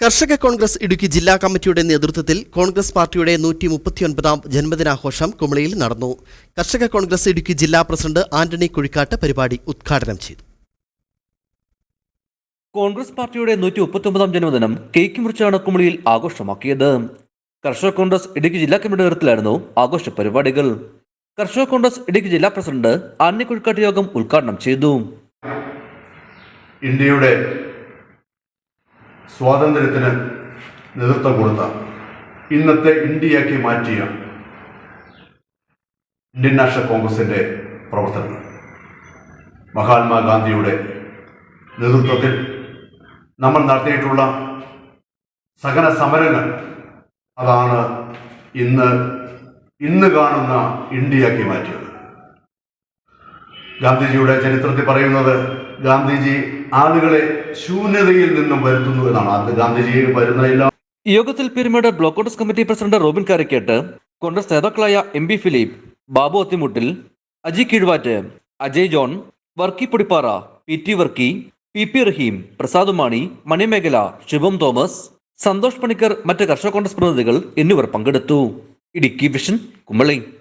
കർഷക കോൺഗ്രസ് ഇടുക്കി ജില്ലാ കമ്മിറ്റിയുടെ നേതൃത്വത്തിൽ കോൺഗ്രസ് പാർട്ടിയുടെ നൂറ്റി മുപ്പത്തിയൊൻപതാം ജന്മദിനാഘോഷം കുമളിയിൽ നടന്നു. കർഷക കോൺഗ്രസ് ഇടുക്കി ജില്ലാ പ്രസിഡന്റ് ആന്റണി കുഴിക്കാട്ട് പരിപാടി ഉദ്ഘാടനം ചെയ്തു. കോൺഗ്രസ് പാർട്ടിയുടെ നൂറ്റി മുപ്പത്തൊമ്പതാം ജന്മദിനം കേക്ക് മുറിച്ചാണ് കുമളിയിൽ ആഘോഷമാക്കിയത്. കർഷക കോൺഗ്രസ് ഇടുക്കി ജില്ലാ കമ്മിറ്റി നേതൃത്വത്തിലായിരുന്നു ആഘോഷ പരിപാടികൾ. കർഷക കോൺഗ്രസ് ഇടുക്കി ജില്ലാ പ്രസിഡന്റ് ആന്റണി കുഴിക്കാട്ട് യോഗം ഉദ്ഘാടനം ചെയ്തു. ഇന്ത്യയുടെ സ്വാതന്ത്ര്യത്തിന് നേതൃത്വം കൊടുത്ത ഇന്നത്തെ ഇന്ത്യയാക്കി മാറ്റിയ ഇന്ത്യൻ നാഷണൽ കോൺഗ്രസിന്റെ പ്രവർത്തനങ്ങൾ മഹാത്മാഗാന്ധിയുടെ നേതൃത്വത്തിൽ നമ്മൾ നടത്തിയിട്ടുള്ള സകല സമരങ്ങൾ അതാണ് ഇന്ന് ഇന്ന് കാണുന്ന ഇന്ത്യയാക്കി മാറ്റിയത്. ഗാന്ധിജിയുടെ ചരിത്രത്തിൽ പറയുന്നത് ഗാന്ധിജി ആളുകളെ ശൂന്യതയിൽ നിന്നും വരുത്തുന്നു എന്നാണ് അത് ഗാന്ധിജി വരുന്ന യോഗത്തിൽ Peermade block Congress committee president Robin Karakkat Congress നേതാക്കളായ M B Philip Babu Athimuttil Aji Keezhvatt Ajay John Varkey Podippara P T Varkey P P Raheem Prasad Mani Manimekhala Shubham Thomas Santhosh Panicker മറ്റ് കർഷക കോൺഗ്രസ് പ്രതിനിധികൾ എന്നിവർ പങ്കെടുത്തു. Idukki vision Kumily.